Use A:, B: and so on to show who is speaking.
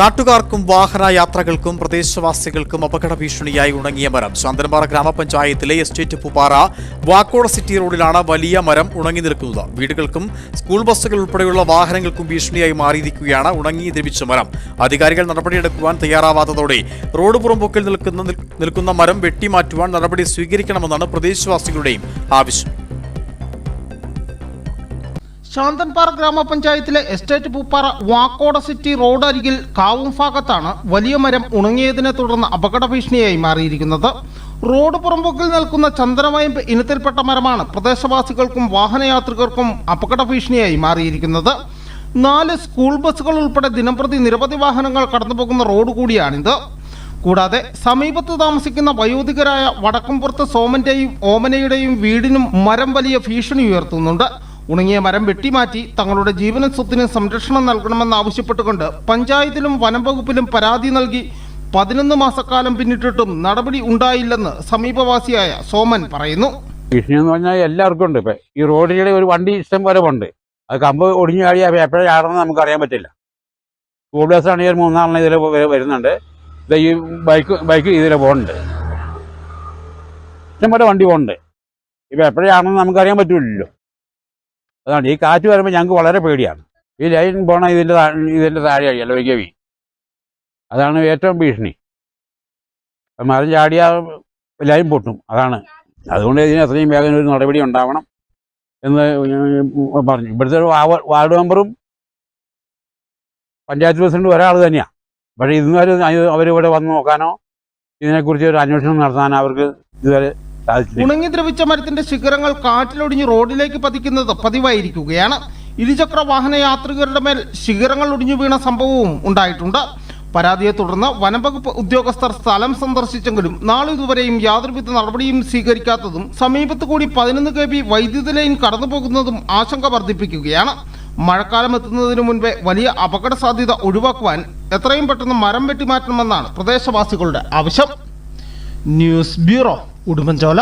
A: നാട്ടുകാർക്കും വാഹന യാത്രകൾക്കും പ്രദേശവാസികൾക്കും അപകട ഭീഷണിയായി ഉണങ്ങിയ മരം. ശാന്തൻപാറ ഗ്രാമപഞ്ചായത്തിലെ എസ്റ്റേറ്റ് പുപ്പാറ വാക്കോട സിറ്റി റോഡിലാണ് വലിയ മരം ഉണങ്ങി നിൽക്കുന്നത്. വീടുകൾക്കും സ്കൂൾ ബസ്സുകൾ ഉൾപ്പെടെയുള്ള വാഹനങ്ങൾക്കും ഭീഷണിയായി മാറിയിരിക്കുകയാണ് ഉണങ്ങി ദ്രവിച്ച മരം. അധികാരികൾ നടപടിയെടുക്കുവാൻ തയ്യാറാവാത്തതോടെ റോഡ് പുറംപൊക്കിൽ നിൽക്കുന്ന നിൽക്കുന്ന മരം വെട്ടിമാറ്റുവാൻ നടപടി സ്വീകരിക്കണമെന്നാണ് പ്രദേശവാസികളുടെയും ആവശ്യം.
B: ശാന്തൻപാറ ഗ്രാമപഞ്ചായത്തിലെ estate Pooppara Vakkoda city road അരികിൽ കാവും ഭാഗത്താണ് വലിയ മരം ഉണങ്ങിയതിനെ തുടർന്ന് അപകട ഭീഷണിയായി മാറിയിരിക്കുന്നത്. റോഡ് പുറമ്പോക്കിൽ നിൽക്കുന്ന ചന്ദനവയമ്പ് ഇനത്തിൽപ്പെട്ട മരമാണ് പ്രദേശവാസികൾക്കും വാഹനയാത്രികർക്കും അപകട ഭീഷണിയായി മാറിയിരിക്കുന്നത്. നാല് സ്കൂൾ ബസ്സുകൾ ഉൾപ്പെടെ ദിനംപ്രതി നിരവധി വാഹനങ്ങൾ കടന്നുപോകുന്ന റോഡ് കൂടിയാണിത്. കൂടാതെ സമീപത്ത് താമസിക്കുന്ന വയോധികരായ വടക്കുംപുറത്ത് സോമന്റെയും ഓമനയുടെയും വീടിനും മരം വലിയ ഭീഷണി ഉയർത്തുന്നുണ്ട്. ഉണങ്ങിയ മരം വെട്ടിമാറ്റി തങ്ങളുടെ ജീവനും സ്വത്തിനും സംരക്ഷണം നൽകണമെന്ന് ആവശ്യപ്പെട്ടുകൊണ്ട് പഞ്ചായത്തിലും വനം വകുപ്പിലും പരാതി നൽകി പതിനൊന്ന് മാസക്കാലം പിന്നിട്ടിട്ടും നടപടി ഉണ്ടായില്ലെന്ന് സമീപവാസിയായ സോമൻ പറയുന്നു.
C: ഭീഷണി എന്ന് പറഞ്ഞാൽ എല്ലാവർക്കും ഉണ്ട് ഇപ്പൊ ഈ റോഡിലെ ഒരു വണ്ടി ഇഷ്ടം പോലെ ഉണ്ട് അത് കമ്പ് ഒടിഞ്ഞു ചാടിയാൽ എപ്പോഴും ആടണമെന്ന് നമുക്ക് അറിയാൻ പറ്റില്ല സ്കൂൾ ബസ് ആണെങ്കിൽ ഒരു മൂന്നാളിന് ഇതിൽ വരുന്നുണ്ട്. ഇത് ഈ ബൈക്ക് ബൈക്ക് ഇതിൽ പോകുന്നുണ്ട് ഇഷ്ടം പോലെ വണ്ടി പോകുന്നുണ്ട് ഇപ്പം എപ്പോഴാണെന്ന് നമുക്കറിയാൻ പറ്റില്ലല്ലോ. അതാണ് ഈ കാറ്റ് വരുമ്പോൾ ഞങ്ങൾക്ക് വളരെ പേടിയാണ്. ഈ ലൈൻ പോണ ഇതിന്റെ ഇതിന്റെ താഴെ അഴിയല്ലോ വൈകവി അതാണ് ഏറ്റവും ഭീഷണി. മരം ചാടിയാൽ ലൈൻ പൊട്ടും അതാണ്. അതുകൊണ്ട് ഇതിന് എത്രയും വേഗം ഒരു നടപടി ഉണ്ടാവണം എന്ന് പറഞ്ഞു. ഇവിടുത്തെ ഒരു വാർഡ് മെമ്പറും പഞ്ചായത്ത് പ്രസിഡന്റ് ഒരാൾ തന്നെയാണ് പക്ഷേ ഇന്നുവരെ അവരിവിടെ വന്ന് നോക്കാനോ ഇതിനെക്കുറിച്ച് ഒരു അന്വേഷണം നടത്താനോ അവർക്ക് ഇതുവരെ
B: ഉണങ്ങി ദ്രവിച്ച മരത്തിന്റെ ശിഖരങ്ങൾ കാറ്റിലൊടിഞ്ഞ് റോഡിലേക്ക് പതിക്കുന്നത് പതിവായിരിക്കുകയാണ്. ഇരുചക്ര വാഹന യാത്രികരുടെ മേൽ ശിഖരങ്ങൾ ഒടിഞ്ഞു വീണ സംഭവവും ഉണ്ടായിട്ടുണ്ട്. പരാതിയെ തുടർന്ന് വനംവകുപ്പ് ഉദ്യോഗസ്ഥർ സ്ഥലം സന്ദർശിച്ചെങ്കിലും നാളിതുവരെയും യാതൊരുവിധ നടപടിയും സ്വീകരിക്കാത്തതും സമീപത്ത് കൂടി പതിനൊന്ന് കെ ബി വൈദ്യുതി ലൈൻ കടന്നുപോകുന്നതും ആശങ്ക വർദ്ധിപ്പിക്കുകയാണ്. മഴക്കാലം എത്തുന്നതിന് മുൻപേ വലിയ അപകട സാധ്യത ഒഴിവാക്കുവാൻ എത്രയും പെട്ടെന്ന് മരം വെട്ടിമാറ്റണമെന്നാണ് പ്രദേശവാസികളുടെ ആവശ്യം. News bureau. ഉടുമ്പൻചോല